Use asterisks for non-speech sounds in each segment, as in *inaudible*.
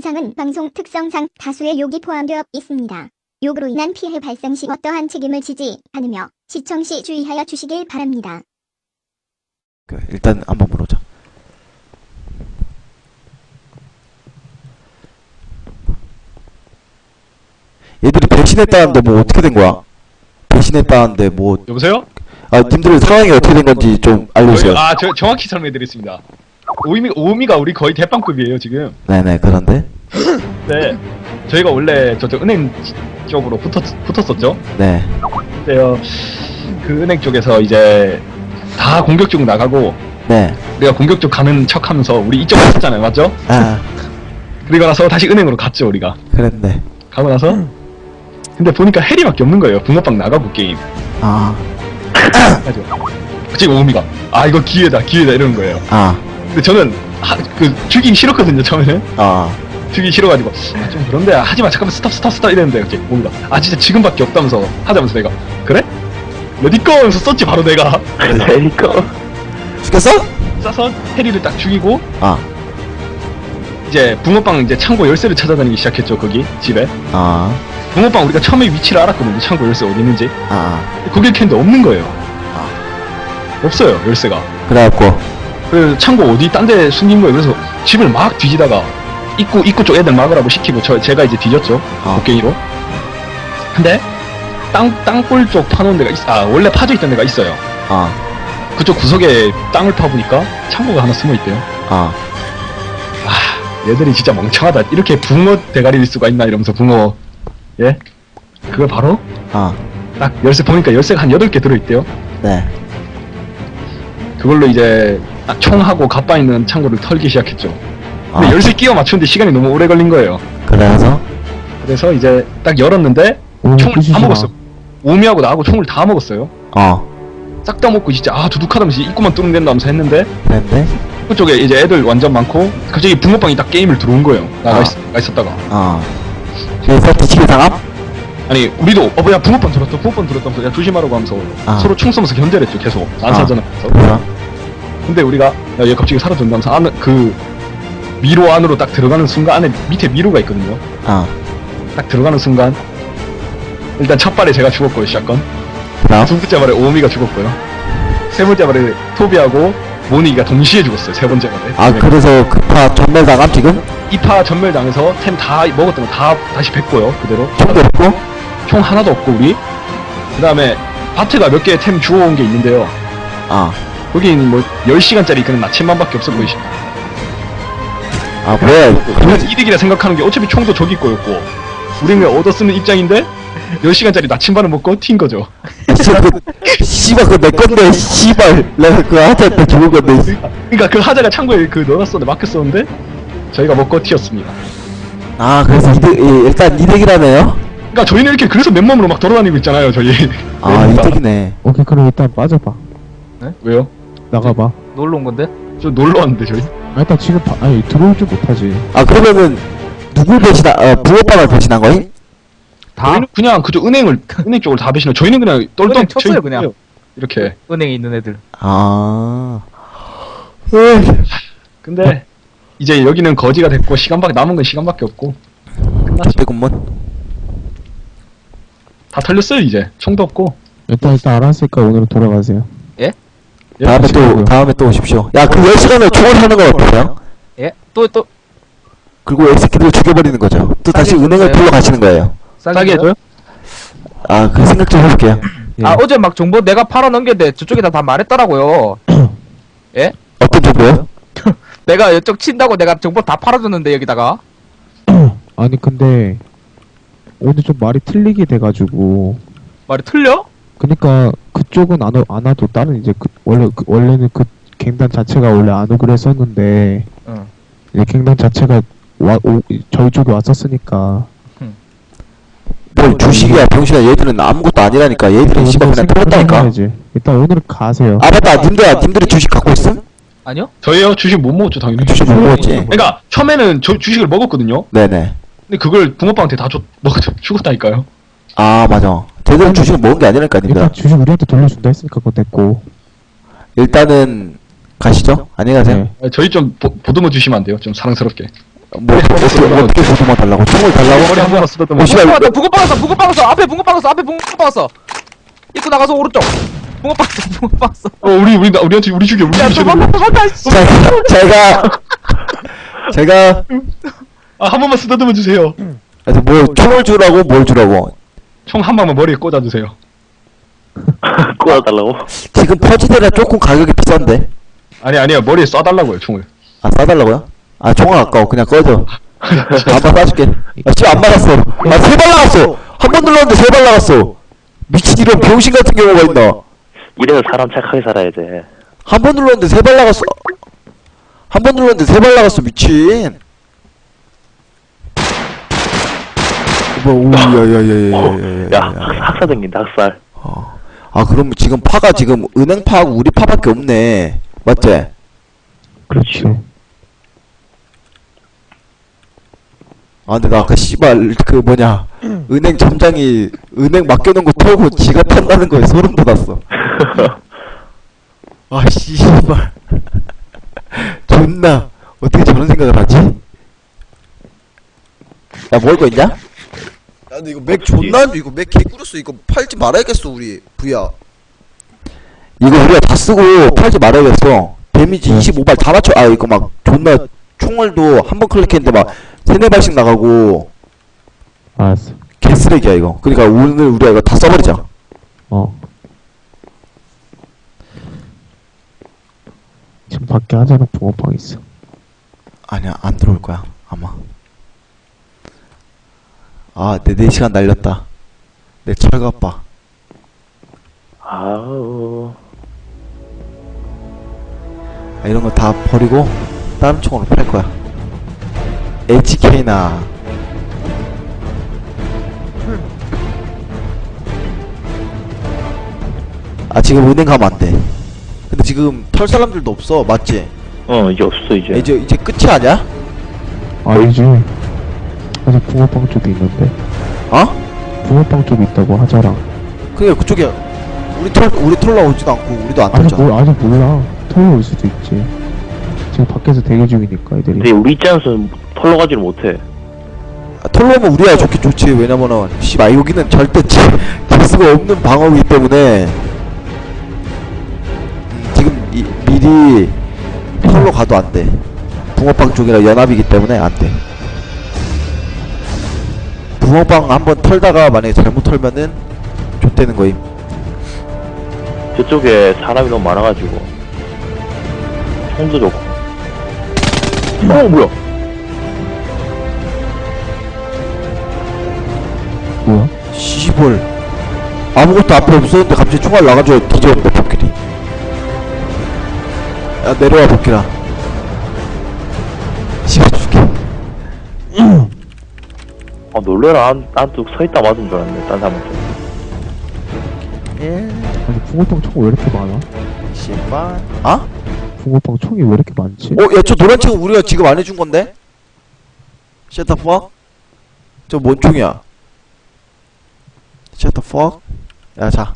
영상은 방송 특성상 다수의 욕이 포함되어 있습니다. 욕으로 인한 피해 발생 시 어떠한 책임을 지지 않으며 시청 시 주의하여 주시길 바랍니다. 그, 일단 한번 물어보자. 얘들이 배신했다는데 뭐 어떻게 된 거야? 배신했다는데 뭐, 여보세요? 아, 님들 상황이 어떻게 된 건지 좀 알려주세요. 아, 저 정확히 설명해드리겠습니다. 오미 오미가 우리 거의 대빵급이에요 지금. 네네, 그런데? 네. 저희가 원래 저쪽 은행 쪽으로 붙었 붙었었죠. 네. 근데요, 그 은행 쪽에서 이제 다 공격 쪽 나가고 네. 우리가 공격 쪽 가는 척 하면서 우리 이쪽 갔었잖아요, 맞죠? 아, 그리고 나서 다시 은행으로 갔죠 우리가. 그랬네. 가고 나서 근데 보니까 해리밖에 없는 거예요. 붕어빵 나가고 게임. 아, 하죠. 지금 오미가 아 이거 기회다 기회다 이러는 거예요. 아, 근데 저는 하, 그 죽이기 싫었거든요 처음에는. 아, 죽이기 싫어가지고. 아, 좀 그런데 하지마 잠깐만 스탑 스탑 스탑 이랬는데 이제 오미가 아 진짜 지금밖에 없다면서 하자면서 내가 그래? 레디꺼? 하면서 썼지 바로 내가. *laughs* 레디꺼. 죽였어? 싸서 해리를 딱 죽이고 아, 이제 붕어빵 이제 창고 열쇠를 찾아다니기 시작했죠 거기 집에. 아, 붕어빵 우리가 처음에 위치를 알았거든요 창고 열쇠 어디 있는지. 아, 거길 캔데 없는 거예요. 없어요 열쇠가. 그래갖고, 그래서 창고 어디 딴 데 숨긴 거예요. 그래서 집을 막 뒤지다가 입구 입구 쪽 애들 막으라고 시키고 저 제가 이제 뒤졌죠. 아, 곡괭이로. 근데 땅 땅굴 쪽 파놓은 데가 있, 아 원래 파져 있던 데가 있어요. 아, 그쪽 구석에 땅을 파보니까 창고가 하나 숨어 있대요. 아, 아 얘들이 진짜 멍청하다. 이렇게 붕어 대가리일 수가 있나 이러면서 붕어. 예? 그걸 바로 아, 딱 열쇠 보니까 열쇠가 한 8개 들어있대요. 네. 그걸로 이제 딱 총하고 가빠 있는 창고를 털기 시작했죠 근데 아, 열쇠 끼워 맞추는데 시간이 너무 오래 걸린 거예요 그래서, 그래서 이제 딱 열었는데 오늘 총을 다 마. 먹었어요 오미하고 나하고 총을 다 먹었어요 어, 싹 다 먹고 진짜 아 두둑하다면서 입구만 뚫으면 된다면서 했는데 그랬네? 그쪽에 이제 애들 완전 많고 갑자기 붕어빵이 딱 게임을 들어온 거예요 나가 아. 있, 있었다가 어. 그래서 뒤치기 당함? 아니 우리도 어 뭐야 붕어빵 들었어 붕어빵 들었다면서 야 조심하라고 하면서 아. 서로 총 쏘면서 견제를 했죠 계속 안 아. 사전하면서 그래서? 근데 우리가 야 얘 갑자기 사라졌다면서 안, 그 미로 안으로 딱 들어가는 순간 안에 밑에 미로가 있거든요. 어, 딱 들어가는 순간 일단 첫 발에 제가 죽었고요 샷건. 그럼? 두 번째 발에 오미가 죽었고요. 세 번째 발에 토비하고 모니가 동시에 죽었어요 세 번째 발에. 아, 그래서 급파 전멸 당함, 지금? 이파 전멸당해서 템 다 먹었던 거 다 다시 뺐고요 그대로. 총도 없고? 총 하나도 없고 우리. 그 다음에 바트가 몇 개 템 주워온 게 있는데요. 아, 거긴 뭐 10시간짜리 그런 나침반밖에 없어 보이시죠 아, 뭐야, 그건 이득이라 생각하는 게 어차피 총도 저기 거였고 우리는 얻어 쓰는 입장인데 10시간짜리 나침반을 먹고 튄 거죠 씨발, 그, 씨발, 그거 내 건데, 씨발. 내가 그거 한테 죽은 건데. 씨. 그러니까 그 하자가 창고에 그 넣어놨었는데 막혔었는데 저희가 먹고 튀었습니다 아, 그래서 이득, 예, 일단 이득이라네요? 그러니까 저희는 이렇게 그래서 맨몸으로 막 돌아다니고 있잖아요 저희 아, 네, 이득이네. 오케이 그럼 일단 빠져봐 왜요? 나가봐. 놀러 온 건데? 저 놀러 왔는데 저희? 아 일단 지금 봐 아니 들어올 줄 못하지. 아, 그러면은, 누굴 배신한, 어, 부호빵을 배신한 거임? 다? 저희는 그냥 그저 은행을 은행 쪽을 다 배신해 저희는 그냥 은행 쳤어요, 저희- 그냥. 이렇게. 은행에 있는 애들. 아. 에이, 근데 이제 여기는 거지가 됐고 시간밖에 남은 건 시간밖에 없고. 끝났죠 대군문. 다 털렸어요 이제. 총도 없고. 일단 일단 알았으니까 오늘은 돌아가세요. 예, 다음에 또. 다음에 또 오십시오. 야, 그 10시간을 총을 하는 건 어떠세요? 예? 또, 또, 그리고 엑스키를 죽여버리는 거죠. 또 다시 싸게 은행을? 풀러 가시는 거예요. 싸게 해줘요? 아, 그 생각 좀 해볼게요. 예. 아, 어제 막 정보 내가 팔아 넘겼는데 저쪽에다 다 말했더라고요. *clears throat* 어떤 정보요? *laughs* 내가 이쪽 친다고 내가 정보 다 팔아줬는데, 여기다가. *clears throat* 아니 근데 오늘 좀 말이 틀리게 돼가지고 말이 틀려? 그니까 그쪽은 안, 와- 안 와도 다른 이제 그 원래 그, 원래는 그 갱단 자체가 원래 안 오기로 했었는데 응. 이제 갱단 자체가 와 오, 저희 쪽에 왔었으니까 뭘 주식이야, 병신아. 얘들은 아무것도 아니라니까. 얘들은 씨발 그냥 털었다니까. 해야지. 일단 오늘은 가세요 아, 맞다. 님들, 님들이 주식 갖고 있음? 아니요? 저희요 주식 못 먹었죠 당연히 주식 못 먹었지. 그러니까 처음에는 저 주식을 먹었거든요 네네. 근데 그걸 붕어빵한테 다 줬, 먹었죠 *laughs* 죽었다니까요 아, 맞아. 제대로 주식을 먹은 게 아니라니까, 님들. 일단 주식 우리한테 돌려준다 했으니까 그거 됐고 일단은, 가시죠. 안녕히 가세요. 네. 아, 저희 좀 보, 보듬어 주시면 안 돼요 좀 사랑스럽게 뭐 어떻게 어떻게 보도만 달라고 총을 달라고? 머리 한 번만 쓰다듬어 어, 씨발. 붕어 박았어 붕어 박았어 앞에 붕어 박았어 앞에 붕어 박았어 입구 나가서 오른쪽 붕어 박았어 붕어 박았어 어 우리 우리 나- 우리한테 우리 죽여 우리 야 죽여 도망가 도망가 씨 제가 제가 아한 번만 쓰다듬어 주세요 그래서 뭐 총을 주라고 뭘 주라고? 총 한 방만 머리에 꽂아 주세요 꼬아달라고? *laughs* 지금 퍼지대라 조금 가격이 비싼데. 아니 아니요 머리에 쏴달라고요 총을 아 싸달라고요? 아 총알 아까워 그냥 꺼져. *laughs* 한번 쏴줄게. 아 지금 안 맞았어. 아 세 발 나갔어. 한 번 눌렀는데 세 발 나갔어. 미친 이런 병신 같은 경우가 있나? 이래서 사람 착하게 살아야 돼. 한번 눌렀는데 세 발 나갔어. 한 번 눌렀는데 세 발 나갔어 미친. 뭐 오야야야야야야. 야, 학- 학사 생긴다, 학살. 아 그럼 지금 파가 지금 은행 파하고 우리 파밖에 없네. 맞지? 그렇지. 아 근데 나 아까 씨발 그 뭐냐 은행 점장이 은행 맡겨놓은 거 털고 지가 탄다는 거에 소름 돋았어. *laughs* 아 씨발 존나 어떻게 저런 생각을 하지? 야 먹을 거 있냐? 야 근데 이거 맥 존나 안 돼. 이거 맥 개꾸렸어 이거 팔지 말아야겠어 우리 부야 이거 우리가 다 쓰고 팔지 말아야겠어. 데미지 25발 다 맞춰. 아 이거 막 존나 총알도 한 번 클릭했는데 막 세네 발씩 나가고 알았어. 개쓰레기야 이거. 그러니까 오늘 우리가 이거 다 써버리자. 어. 지금 밖에 하자는 붕어빵 있어. 아니야 안 들어올 거야 아마 아 내 4시간 날렸다 내 철갑봐 아우. 아, 이런 거 다 버리고 다른 총으로 팔 거야 HK나 아 지금 은행 가면 안 돼 근데 지금 털 사람들도 없어 맞지? 어, 이제 없어, 이제. 이제 이제 끝이 아니야? 아니지. 아직 붕어빵 쪽에 있는데. 어? 붕어빵 쪽에 있다고 하자랑. 그게 그쪽에 우리 털 우리 털 나오지도 않고 우리도 안 아직 털잖아 몰 아직 몰라. 털러 올 수도 있지. 지금 밖에서 대기 중이니까 애들이. 근데 우리 입장에서는 털러 가지를 못해. 아, 털로면 우리야 좋긴 좋지 왜냐면은 씨발 여기는 절대 지, 질 수가 없는 방어이기 때문에 음, 지금 이, 미리 털로 가도 안 돼 붕어빵 쪽이라 연합이기 때문에 안 돼 붕어빵 한번 털다가 만약에 잘못 털면은 좆되는 거임 저쪽에 사람이 너무 많아가지고. 총도 좋고. 어, 뭐야? 뭐야? 시골 아무것도 앞에 없었는데 갑자기 총알 나가지고 뒤졌는데 복길이 야 내려와 복길아 아, 놀래라. 난, 난또 서있다 맞은 줄 알았네, 딴 사람한테. 아니 붕어빵 총왜 이렇게 많아? 신발 아? 붕어빵 총이 왜 이렇게 많지? 어? 야 저 노란 책은 우리가 지금 안 해준 건데? Shut the fuck? 저뭔 총이야? Shut the fuck? 야 자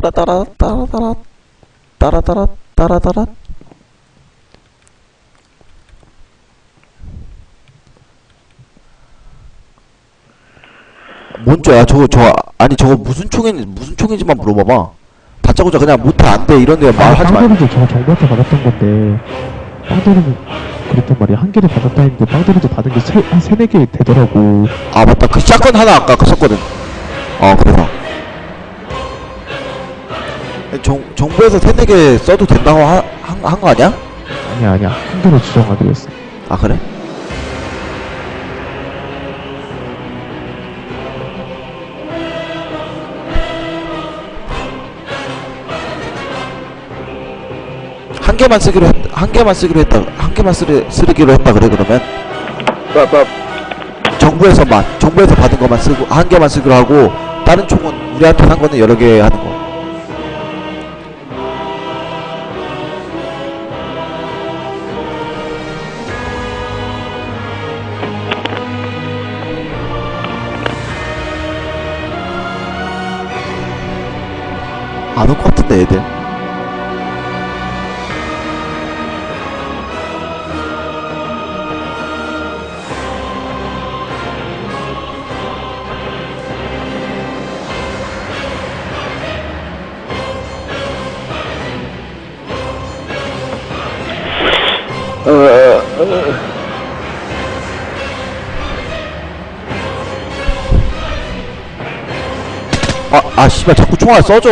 따라따라 따라따라 따라따라 따라따라 뭔 쪼야 저거 저거 아니 저거 무슨 총인지 무슨 총인지만 물어봐봐 다짜고짜 그냥 못해 안돼 이런 데 말하지 마 빵돌이도 저 정부한테 받았던 건데 빵돌이는 그랬단 말이야 한 개를 받았다 했는데 빵돌이도 받은 게 세, 한 세네 개 되더라고 아 맞다 그 샷건 하나 아까 그 썼거든 어 그래서 정, 정부에서 세네 개 써도 된다고 한 거 아니야? 아니야 아니야 한 개로 지정하기로 했어 아 그래? 한 개만 쓰기로 했, 한 개만 쓰기로 했다 한 개만 쓰리, 쓰기로 했다 그래 그러면 빠빠. 정부에서만 정부에서 받은 것만 쓰고 한 개만 쓰기로 하고 다른 총은 우리한테 산 거는 여러 개 하는 거 안올것 아, 아, 씨발, 자꾸 총알 써줘!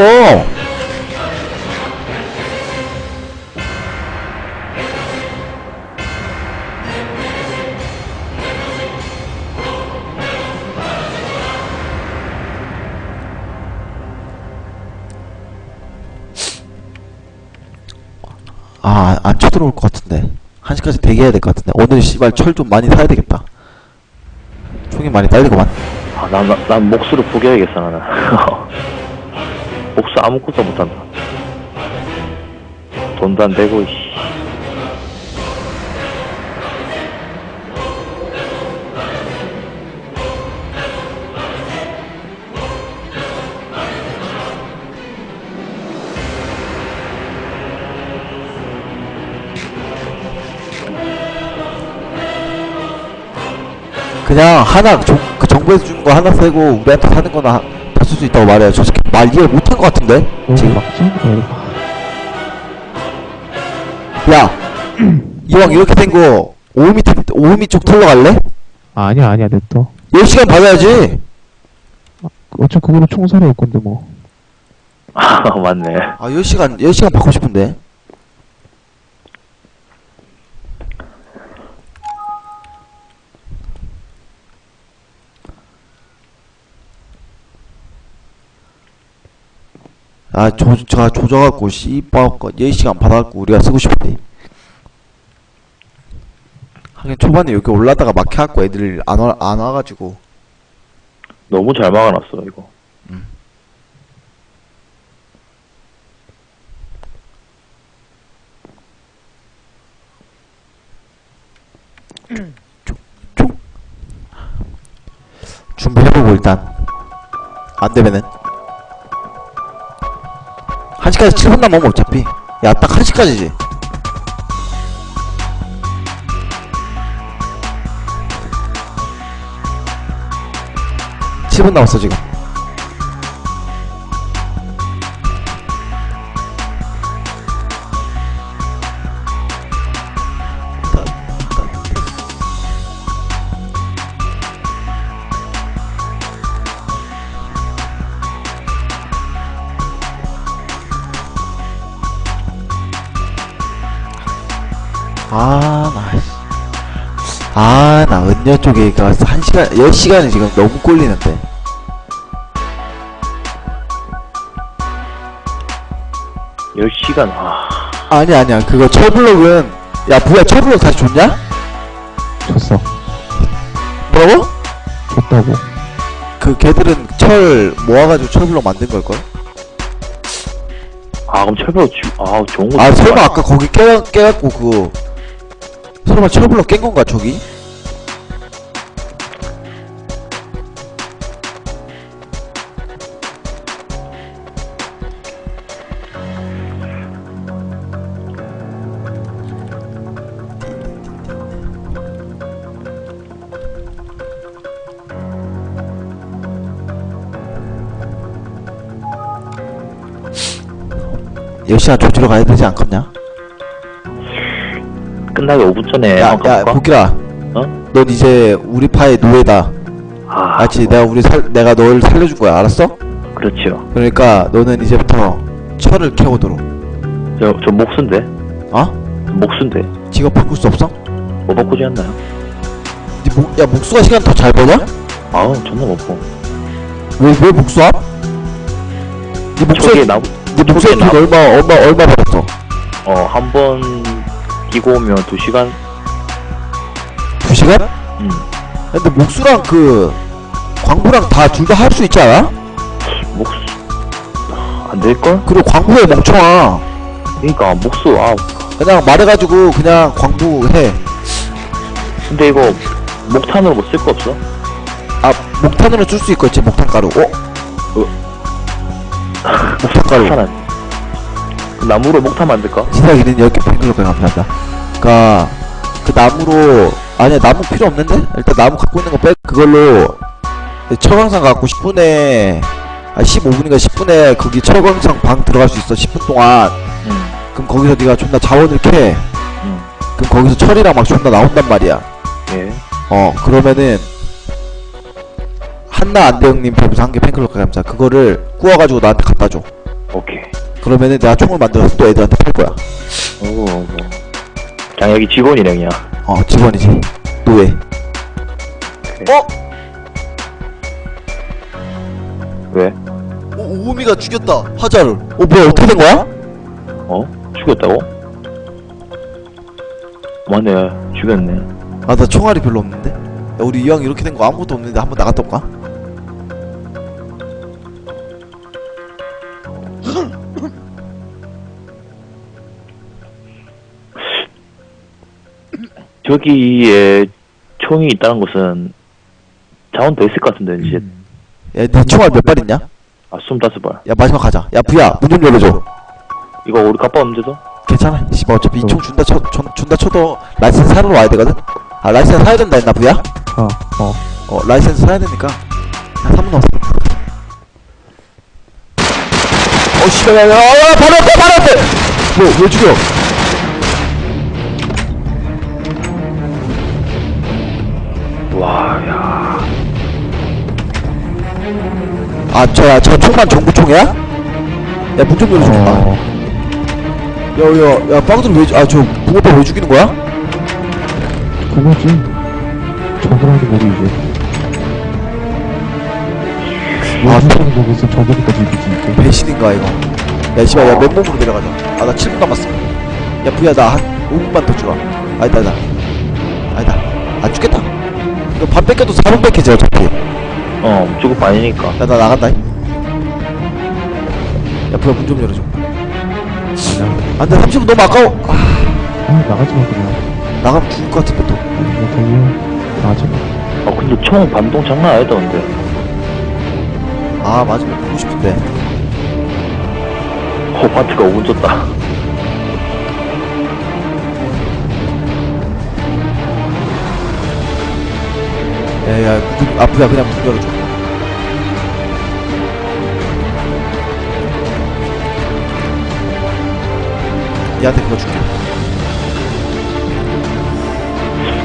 아, 안 쳐들어올 것 같은데. 1시까지 대기해야 될 것 같은데. 오늘 씨발 철 좀 많이 사야 되겠다. 총이 많이 딸리고만. 아, 난, 난, 난 목수를 포기해야겠어, 나는. *laughs* 목수 아무것도 못한다. 돈도 안 되고, 씨. 그냥 하나 정, 그 정부에서 주는 거 하나 쓰고 우리한테 사는 거나 다쓸수 있다고 말해요. 저 새끼 말 이해 못한 것 같은데? 너무 지금 막장이야 야 *clears throat* 이왕 이렇게 된거 오미 태, 오미 쪽 털러 갈래? 아, 아니야 아니야 냅둬 10시간 받아야지. 어차피 그걸로 총살이 올 건데 뭐 아, *laughs* 맞네. 아 10시간 10시간 받고 싶은데. 아, 조, 제가 조져갖고, 씨발, 10시간 받아갖고, 우리가 쓰고 싶은데. 하긴 초반에 여기 올라다가 막혀갖고 애들 안, 와, 안 와가지고. 너무 잘 막아놨어, 이거. 준비해보고 일단 안되면은 1시까지 7분 남으면 어차피. 야 딱 1시까지지. (7분) 남았어 지금 아, 나, 씨. 아, 나 은녀 쪽에 가서 한 시간, 10시간이 지금 너무 꼴리는데. 열 시간 아. 아니, 아니야. 그거 철블럭은, 야, 뭐야, 철블럭 다시 줬냐? 줬어 뭐라고? 줬다고 그, 걔들은 철 모아가지고 철블럭 만든 걸걸? 아, 그럼 철벽 주, 아, 좋은 거. 아, 설마 마. 아까 거기 깨, 깨갖고 그, 설마 철블럭 깬 건가, 저기? 열시간 조지러 가야 되지 않겠냐? 끝나기 5분 전에 야, 한번 야, 가볼까? 복길아. 어? 넌 이제 우리 파의 노예다. 아, 알지? 내가 우리 살, 내가 널 살려준 거야. 알았어? 그렇죠. 그러니까 너는 이제부터 철을 캐오도록. 저, 저 목수인데? 어? 목수인데? 직업 바꿀 수 없어? 뭐 바꾸지 않나요? 네 목, 야 목수가 시간 더 잘 버냐? 아우, 존나 못 보. 왜, 왜 목수야? 네 목수의, 저기 나, 네 목수의 돈 얼마, 얼마, 얼마 벌었어? 어, 한 번 뛰고 오면 2시간? 두 시간? 음. 근데 목수랑 그, 광부랑 다 둘 다 할 수 있지 않아? 목수. 안 될걸? 그리고 광부에 멍청아. 그니까, 목수, 아, 그냥 말해가지고 그냥 광부 해. 근데 이거, 목탄으로 뭐 쓸 거 없어? 아, 목탄으로 쓸 수 있겠지, 목탄가루. 어? 목탁가루 사람. 나무로 목타 만들까? 시사기는 10개 팬클럽에 감사합니다 그니까 그 나무로 아니야 나무 필요 없는데? 일단 나무 갖고 있는 거 빼 그걸로 철광상 갖고 10분에 아 15분인가 10분에 거기 철광상 방 들어갈 수 있어 10분 동안 응. 그럼 거기서 네가 존나 자원을 캐 응. 그럼 거기서 철이랑 막 존나 나온단 말이야 예. 어 그러면은 한나 안대영님 별풍선 한개 팬클럽 감사 그거를 구워가지고 나한테 갖다 줘 오케이. 그러면은 내가 총을 만들어서 또 애들한테 팔 거야 오, 뭐. 그냥 여기 직원이랑이야. 어 직원이지 노예 왜? 오, 오미가 죽였다 하자를 어 뭐야 어떻게 된 거야? 어? 죽였다고? 맞네. 죽였네. 아 나 총알이 별로 없는데? 야 우리 이왕 이렇게 된 거 아무것도 없는데 한번 나갔다 올까? 저기에 총이 있다는 것은 자원 더 있을 것 같은데, 이제. 야네 총알 몇 발 있냐? 아, 25발. 야 마지막 가자 야 부야 문 좀 열어줘 이거 우리 가빠 문제도? 괜찮아 씨발 어차피 이 총 준다 쳐 준, 준다 쳐도 라이센스 사러 와야 되거든? 아 라이센스 사야 된다 했나 부야? 아, 어. 어 라이센스 사야 되니까 한 3분 남았어 어 씨발 야 야 야, 바로 앞에 바로 앞에 뭐 왜 죽여 아 저야 저 총만 정부총이야? 야 문좀 열어줘 어. 야야 야 빵들 왜아저 붕어빵 왜 죽이는 거야? 그거지. 적으라는 머리 이제. 아, 요즘에는 거기서 죽이지, 이제. 배신인가 이거 야 씨발 야 맨몸으로 내려가자 아 나 7분 남았어 야 부야 나한 5분만 더 주라 아니다 아니다 아니다 안 죽겠다 이거 반 뺏겨도 4분 뺏기지 어차피 어, 죽을 거 아니니까. 야 나 나간다 야 부야 문 좀 열어줘 안 돼 30분 너무 아까워 아, 아, 나가지 마, 그냥. 나가면 죽을 것 같은데 또 그냥 돌려. 나가지 마. 아, 근데 총 반동 장난 아니다, 근데. 아 맞으면 보고 싶은데 어, 바트가 5분 줬다. 야야 문, 아 부야 그냥 문 열어줘. 얘한테 그거 줄게.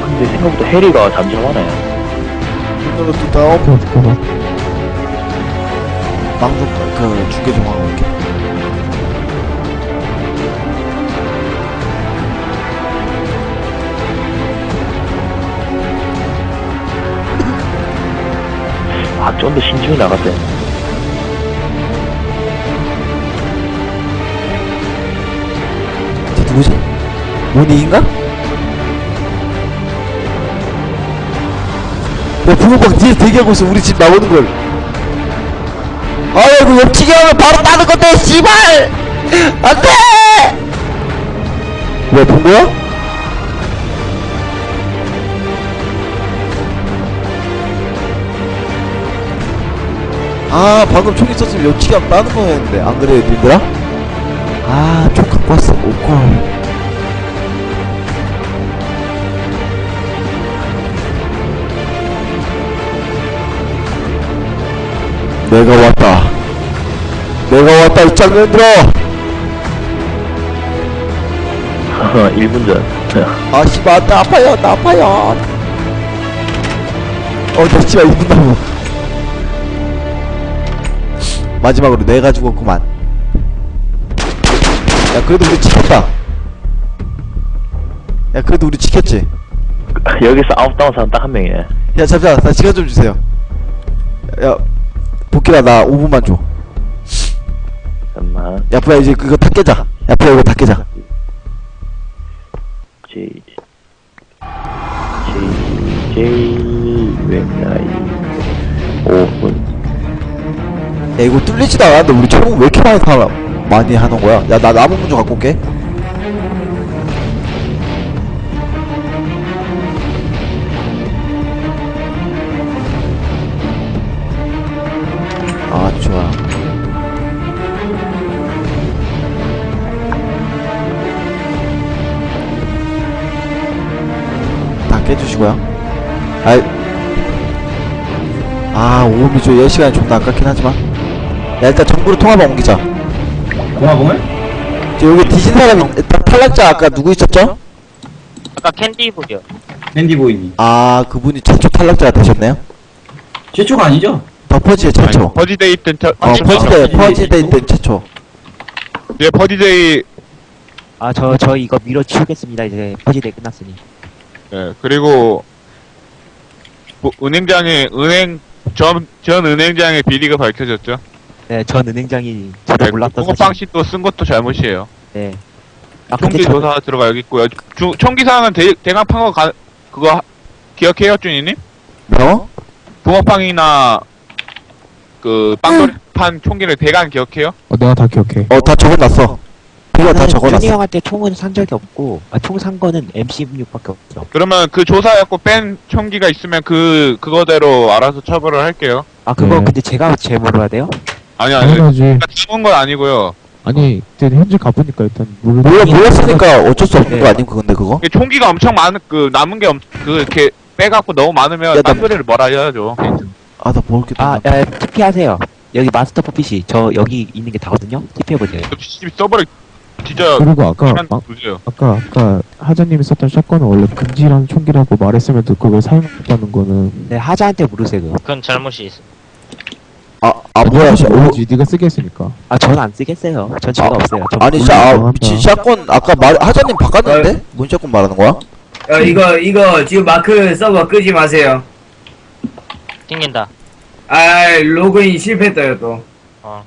근데 생각보다 해리가 잠잠하네. 문 그거 어떡하 망좀 그 중계 좀 하고 올게 아, 좀 더 신중히 나갔대. 쟤 누구지? 모니인가? 야 붕어빵 뒤에 대기하고 있어 우리 집 나오는 걸 아이고 옆치기 하면 바로 따는 건데 씨발 안 돼 왜 본 거야? 아 방금 총 있었으면 하면 따는 거였는데 안 그래 님들아? 아총 갖고 왔어 오콜 내가 왔다. 내가 왔다 이 장면들아. 1분 전. 아 씨발 나 아파요 나 아파요. 어나 씨발 이분 나무. 마지막으로 내가 죽었구만. 야 그래도 우리 지켰다. 야 그래도 우리 지켰지. 여기서 아웃 다운 사람 딱 한 명이네. 야 잠시만 나 시간 좀 주세요. 야 복귀라 나 5분만 줘. 잠깐만. 야 부야 이제 그거 다 깨자. 야 부야 이거 다 깨자. J. J. J. 웹라이. 5분. 야 이거 뚫리지도 않았는데 우리 초공 왜 이렇게 많이 타 많이 하는 거야? 야 나 나무 문좀 갖고 올게. 아 좋아. 다 깨주시고요. 아아 오미조 10시간이 좀 더 아깝긴 하지만. 야, 일단 정부로 통화방 옮기자. 공화봉을? 저 여기 뒤진 사람이, 일단 탈락자 아까 누구 있었죠? 아까 캔디보이요. 캔디보이니. 아, 그분이 최초 탈락자가 되셨네요? 최초가 아니죠? 더 퍼지의 최초. 버디데이 때 저, 어, 퍼지데이, 퍼지데이 때 최초. 예, 버디데이 아, 저, 저 이거 밀어치우겠습니다. 이제 퍼지대 끝났으니. 예, 그리고 뭐, 은행장에 은행 전, 전 은행장의 비리가 밝혀졌죠. 네, 전 은행장이 저도 네, 몰랐던 공업방 씨도 쓴 것도 잘못이에요. 네. 아, 근데 총기 저, 조사 들어가 여기 있고요. 주, 총기 사항은 대, 대강 판거 가, 그거 하- 기억해요, 준이님? 뭐? 붕어빵이나 그 빵돌판 총기를 대강 기억해요? 어, 내가 다 기억해. 어, 다 적어놨어. 그거 다 준이 적어놨어. 형한테 총은 산 적이 없고, 아, 총 산 거는 MC16밖에 없어. 그러면 그 조사해갖고 뺀 총기가 있으면 그 그거대로 알아서 처벌을 할게요. 아, 그거 네. 근데 제가 제 물어야 돼요? 아니 아니, 당연하지. 잡은 건 아니고요. 아니, 근데 현재 가보니까 일단 몰라. 몰라, 몰랐으니까 어쩔 수 없는 네. 거 아님, 근데 그거? 이게 총기가 엄청 많은 그 남은 게그 이렇게 빼갖고 너무 많으면 야, 나- 딴소리를 뭐라 해야죠. 아, 나게 아, 아, 야, TP 하세요. 여기 마스터 퍼핏이 저 여기 있는 게 다거든요? TP 해보세요. CCTV 서버를 진짜 그리고 아까, 시간 아, 주세요. 아까, 아까 하자님이 썼던 샷건은 원래 금지라는 총기라고 말했음에도 그걸 사용했다는 거는. 네, 하자한테 물으세요. 그건 잘못이 있어. 아, 아, 뭐야, 씨. 오, 뭐지? 네가 쓰게 했으니까. 아, 전안 쓰겠어요. 전 죄가 없어요. 전 아니, 샤, 아. 미친 샷건, 아까 말, 하자님 바꿨는데? 뭔 샷건 말하는 거야? 어, 이거, 이거, 지금 마크 서버 끄지 마세요. 튕긴다. 아, 로그인 실패했어요, 또. 어.